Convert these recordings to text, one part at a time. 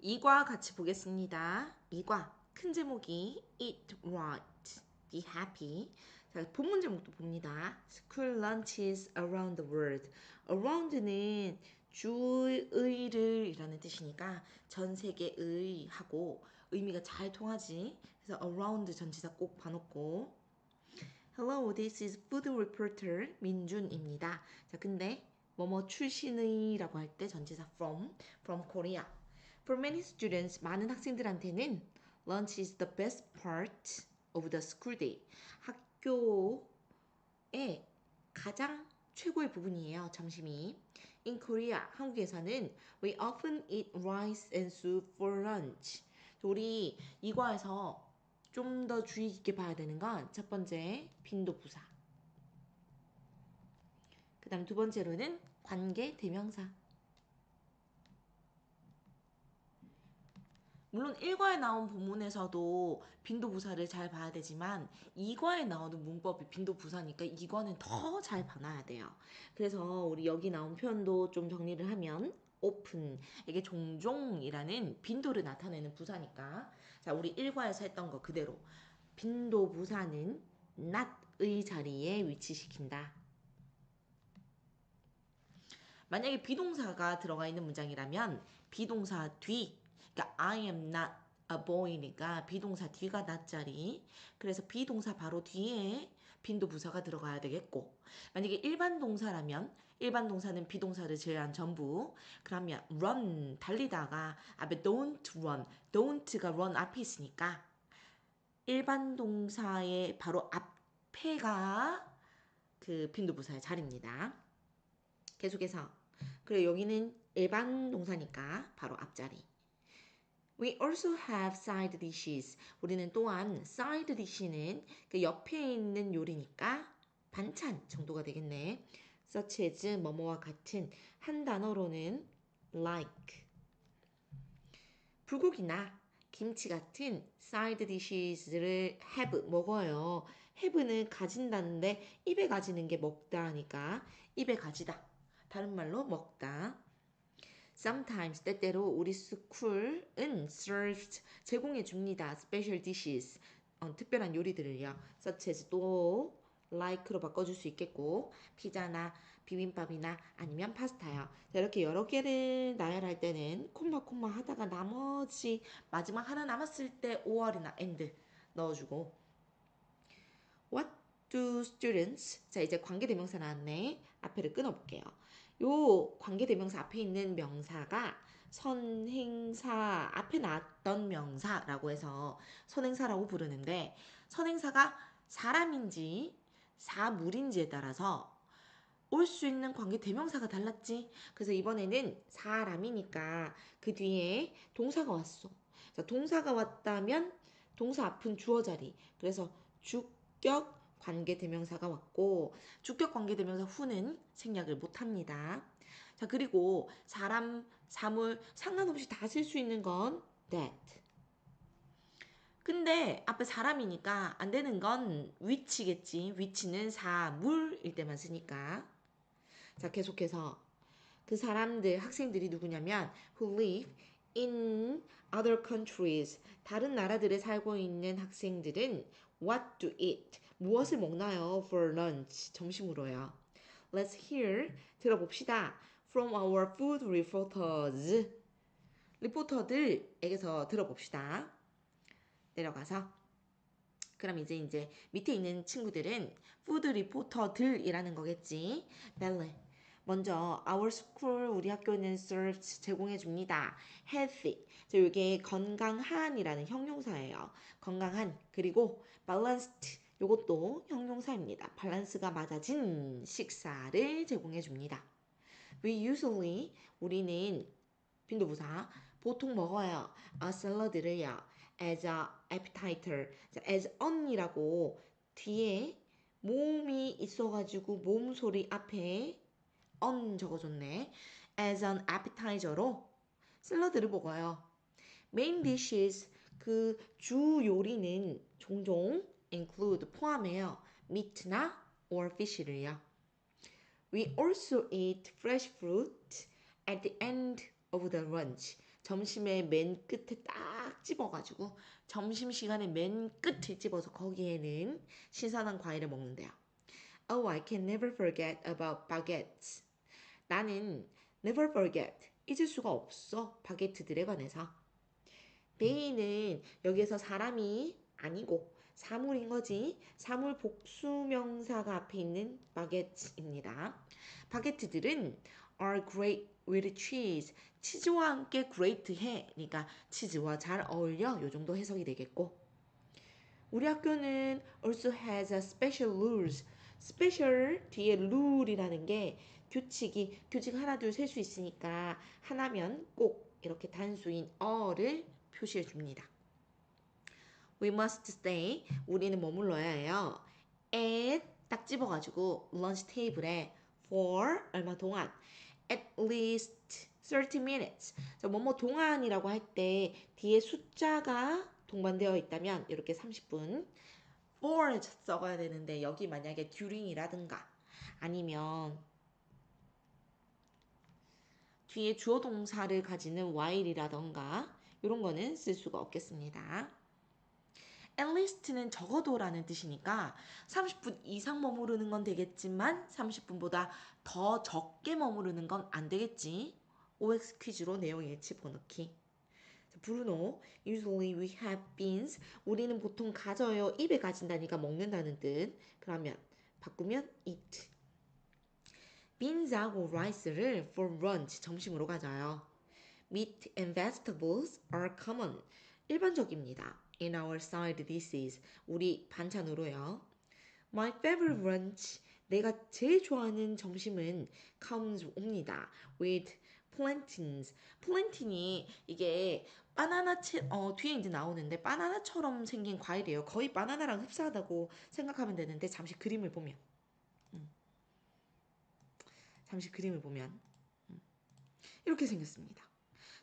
이과 같이 보겠습니다. 이과 큰 제목이 Eat Right, Be Happy. 자, 본문 제목도 봅니다. School lunches around the world. Around는 주의를 이라는 뜻이니까 전 세계의 하고 의미가 잘 통하지. 그래서 around 전치사 꼭 봐놓고 Hello, this is food reporter 민준입니다. 자, 근데 뭐뭐 출신의 라고 할 때 전치사 from, from Korea. For many students, 많은 학생들한테는 lunch is the best part of the school day. 학교의 가장 최고의 부분이에요. 점심이. In Korea, 한국에서는 we often eat rice and soup for lunch. 우리 이과에서 좀 더 주의 깊게 봐야 되는 건 첫 번째 빈도 부사. 그 다음 두 번째로는 관계 대명사. 물론 1과에 나온 본문에서도 빈도부사를 잘 봐야 되지만 2과에 나오는 문법이 빈도부사니까 2과는 더 잘 봐놔야 돼요. 그래서 우리 여기 나온 표현도 좀 정리를 하면 오픈 이게 종종이라는 빈도를 나타내는 부사니까 자 우리 1과에서 했던 거 그대로 빈도 부사는 not의 자리에 위치시킨다. 만약에 비동사가 들어가 있는 문장이라면 비동사 뒤 그러니까 I am not a boy니까 비동사 뒤가 not 자리. 그래서 비동사 바로 뒤에 빈도 부사가 들어가야 되겠고. 만약에 일반 동사라면 일반 동사는 비동사를 제외한 전부. 그러면 run 달리다가 앞에 don't run. don't가 run 앞에 있으니까 일반 동사의 바로 앞에가 그 빈도 부사의 자리입니다. 계속해서. 그리고 여기는 일반 동사니까 바로 앞자리. We also have side dishes. 우리는 또한 side dish는 그 옆에 있는 요리니까 반찬 정도가 되겠네. such as 뭐뭐와 같은 한 단어로는 like 불고기나 김치 같은 side dishes를 have 먹어요. have는 가진다는데 입에 가지는 게 먹다 하니까 입에 가지다. 다른 말로 먹다. Sometimes 때때로 우리 스쿨은 served 제공해 줍니다. Special dishes 어, 특별한 요리들을요. Such as 또 like로 바꿔줄 수 있겠고 피자나 비빔밥이나 아니면 파스타요. 자, 이렇게 여러 개를 나열할 때는 콤마 콤마 하다가 나머지 마지막 하나 남았을 때 5월이나 and 넣어주고 What do students 자 이제 관계대명사 나왔네. 앞에를 끊어볼게요. 요 관계대명사 앞에 있는 명사가 선행사 앞에 나왔던 명사라고 해서 선행사라고 부르는데 선행사가 사람인지 사물인지에 따라서 올 수 있는 관계 대명사가 달랐지. 그래서 이번에는 사람이니까 그 뒤에 동사가 왔어. 자, 동사가 왔다면 동사 앞은 주어 자리. 그래서 주격 관계 대명사가 왔고 주격 관계 대명사 후는 생략을 못 합니다. 자, 그리고 사람, 사물 상관없이 다 쓸 수 있는 건 that. 근데 앞에 사람이니까 안 되는 건 위치겠지. 위치는 사물일 때만 쓰니까. 자, 계속해서 그 사람들, 학생들이 누구냐면 who live in other countries. 다른 나라들에 살고 있는 학생들은 what to eat. 무엇을 먹나요? for lunch. 점심으로요. Let's hear 들어봅시다. from our food reporters. 리포터들에게서 들어봅시다. 내려가서 그럼 이제 이제 밑에 있는 친구들은 푸드 리포터들이라는 거겠지. 벨레. 먼저 our school 우리 학교는 serves 제공해 줍니다. healthy. 자, 이게 건강한이라는 형용사예요. 건강한 그리고 balanced 요것도 형용사입니다. 밸런스가 맞아진 식사를 제공해 줍니다. We usually 우리는 빈도부사 보통 먹어요. a 샐러드를요. as a appetizer. 자, as on이라고 뒤에 몸이 있어가지고 몸 소리 앞에 on 적어줬네. as an appetizer로 샐러드를 먹어요. main dishes 그 주 요리는 종종 include 포함해요. meat나 or fish를요. We also eat fresh fruit at the end of the lunch. 점심에 맨 끝에 딱 집어가지고 점심 시간에 맨 끝에 집어서 거기에는 신선한 과일을 먹는데요. Oh, I can never forget about baguettes. 나는 never forget, 잊을 수가 없어. 바게트들에 관해서. they는 여기에서 사람이 아니고 사물인 거지. 사물 복수명사가 앞에 있는 바게트입니다. 바게트들은 are great with cheese. 치즈와 함께 great 해. 그러니까 치즈와 잘 어울려. 요 정도 해석이 되겠고. 우리 학교는 also has a special rules. special 뒤에 rule이라는 게 규칙이 규칙 하나 둘 셀 수 있으니까 하나면 꼭 이렇게 단수인 어를 표시해 줍니다. We must stay. 우리는 머물러야 해요. at 딱 집어가지고 lunch table에 for 얼마 동안 at least 30 minutes. 자, 뭐뭐 동안이라고 할 때 뒤에 숫자가 동반되어 있다면 이렇게 30분 for 써가야 되는데 여기 만약에 during이라든가 아니면 뒤에 주어 동사를 가지는 while이라던가 이런 거는 쓸 수가 없겠습니다. At least는 적어도라는 뜻이니까 30분 이상 머무르는 건 되겠지만 30분보다 더 적게 머무르는 건 안 되겠지. OX 퀴즈로 내용 예치 번호키. 브루노, usually we have beans. 우리는 보통 가져요. 입에 가진다니까 먹는다는 뜻. 그러면 바꾸면 eat. beans하고 rice를 for lunch 점심으로 가져요. Meat and vegetables are common. 일반적입니다. In our side dishes. 우리 반찬으로요. My favorite lunch. 내가 제일 좋아하는 점심은 comes 옵니다. With plantains. plantain이 이게 바나나 채, 어, 뒤에 이제 나오는데 바나나처럼 생긴 과일이에요. 거의 바나나랑 흡사하다고 생각하면 되는데 잠시 그림을 보면 음. 잠시 그림을 보면 음. 이렇게 생겼습니다.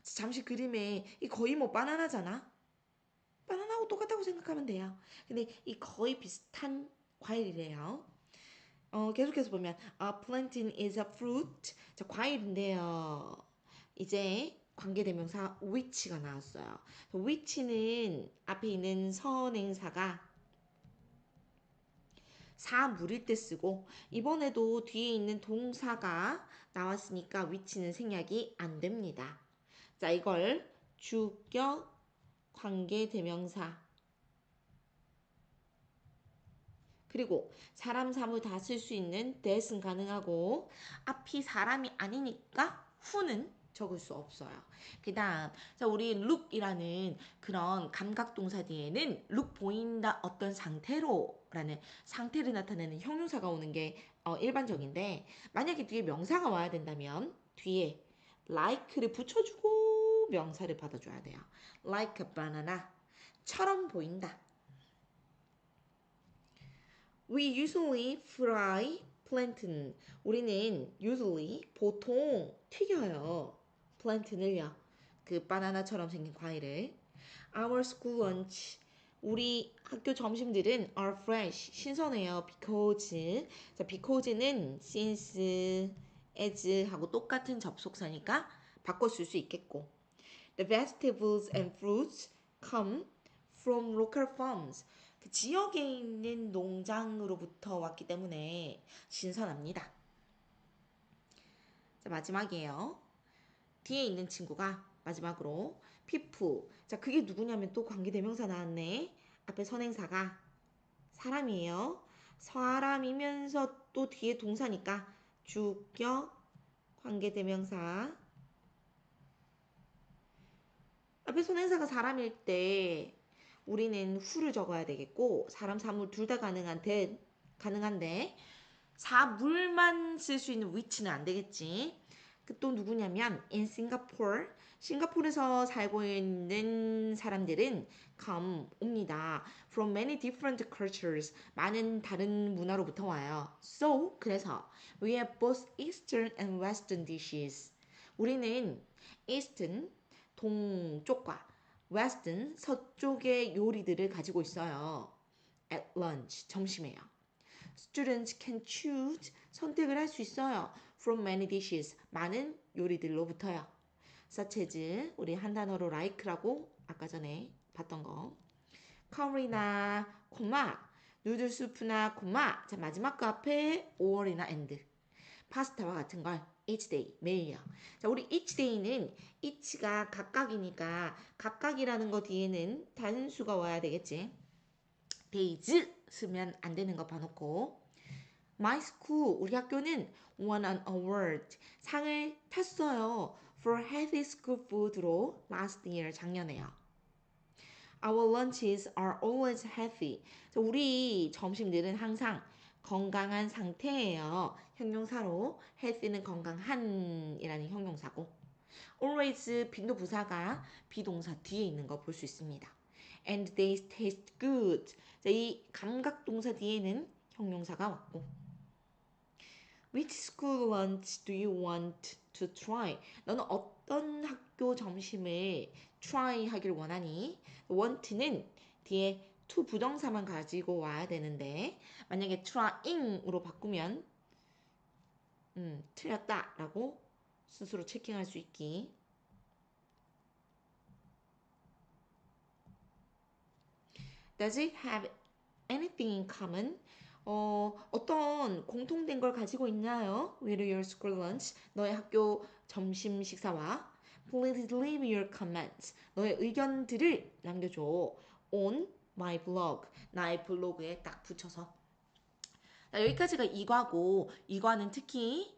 잠시 그림에 이 거의 뭐 바나나잖아. 바나나하고 똑같다고 생각하면 돼요. 근데 이 거의 비슷한 과일이래요. 어, 계속해서 보면 a plantain is a fruit. 자, 과일인데요. 이제 관계대명사 which가 나왔어요. which는 앞에 있는 선행사가 사물일 때 쓰고 이번에도 뒤에 있는 동사가 나왔으니까 which는 생략이 안 됩니다. 자, 이걸 주격 관계 대명사 그리고 사람 사물 다 쓸 수 있는 that은 가능하고 앞이 사람이 아니니까 who는 적을 수 없어요. 그 다음, 자, 우리 look이라는 그런 감각동사 뒤에는 look 보인다 어떤 상태로 라는 상태를 나타내는 형용사가 오는 게 어, 일반적인데, 만약에 뒤에 명사가 와야 된다면, 뒤에 like를 붙여주고 명사를 받아줘야 돼요. like a banana. 처럼 보인다. We usually fry plantain. 우리는 usually 보통 튀겨요. plantain을요. 그 바나나처럼 생긴 과일을. Our school lunch. 우리 학교 점심들은 are fresh. 신선해요. because. 자, because는 since, as 하고 똑같은 접속사니까 바꿔 쓸 수 있겠고. The vegetables and fruits come from local farms. 그 지역에 있는 농장으로부터 왔기 때문에 신선합니다. 자, 마지막이에요. 뒤에 있는 친구가 마지막으로 피프. 자, 그게 누구냐면 또 관계대명사 나왔네. 앞에 선행사가 사람이에요. 사람이면서 또 뒤에 동사니까 주격 관계대명사. 앞에 선행사가 사람일 때 우리는 후를 적어야 되겠고 사람 사물 둘 다 가능한 데 가능한데 사물만 쓸 수 있는 위치는 안 되겠지. 그 또 누구냐면 in Singapore 싱가포르에서 살고 있는 사람들은 come 옵니다. From many different cultures 많은 다른 문화로부터 와요. So 그래서 we have both Eastern and Western dishes. 우리는 Eastern 동쪽과 Western 서쪽의 요리들을 가지고 있어요. At lunch 점심에요. Students can choose 선택을 할 수 있어요. From many dishes 많은 요리들로부터요. such as 우리 한 단어로 like라고 아까 전에 봤던 거. curry나 고마, 누들 수프나 고마. 자 마지막 거 앞에 or이나 and. 파스타와 같은 걸 each day 매일요. 자 우리 each day는 each가 각각이니까 각각이라는 거 뒤에는 단수가 와야 되겠지. days 쓰면 안 되는 거 봐놓고 My school 우리 학교는 won an award 상을 탔어요 for healthy school food로 last year 작년에요. Our lunches are always healthy. 자, 우리 점심들은 항상 건강한 상태예요. 형용사로 healthy는 건강한이라는 형용사고 always 빈도 부사가 비동사 뒤에 있는 거 볼 수 있습니다. And they taste good. 자, 이 감각 동사 뒤에는 형용사가 왔고 Which school lunch do you want to try? 너는 어떤 학교 점심을 try 하길 원하니? want는 뒤에 to 부정사만 가지고 와야 되는데 만약에 trying으로 바꾸면 음, 틀렸다 라고 스스로 체킹할 수 있기. Does it have anything in common? 어, 어떤 공통된 걸 가지고 있나요? With your school lunch, 너의 학교 점심 식사와 Please leave your comments. 너의 의견들을 남겨줘. On my blog. 나의 블로그에 딱 붙여서. 자, 여기까지가 이과고, 이과는 특히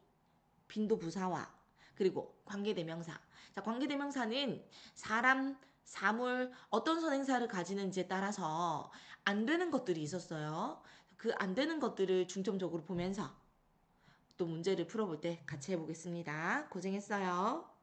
빈도 부사와 그리고 관계대명사. 자, 관계대명사는 사람, 사물, 어떤 선행사를 가지는지에 따라서 안 되는 것들이 있었어요. 그 안 되는 것들을 중점적으로 보면서 또 문제를 풀어볼 때 같이 해보겠습니다. 고생했어요.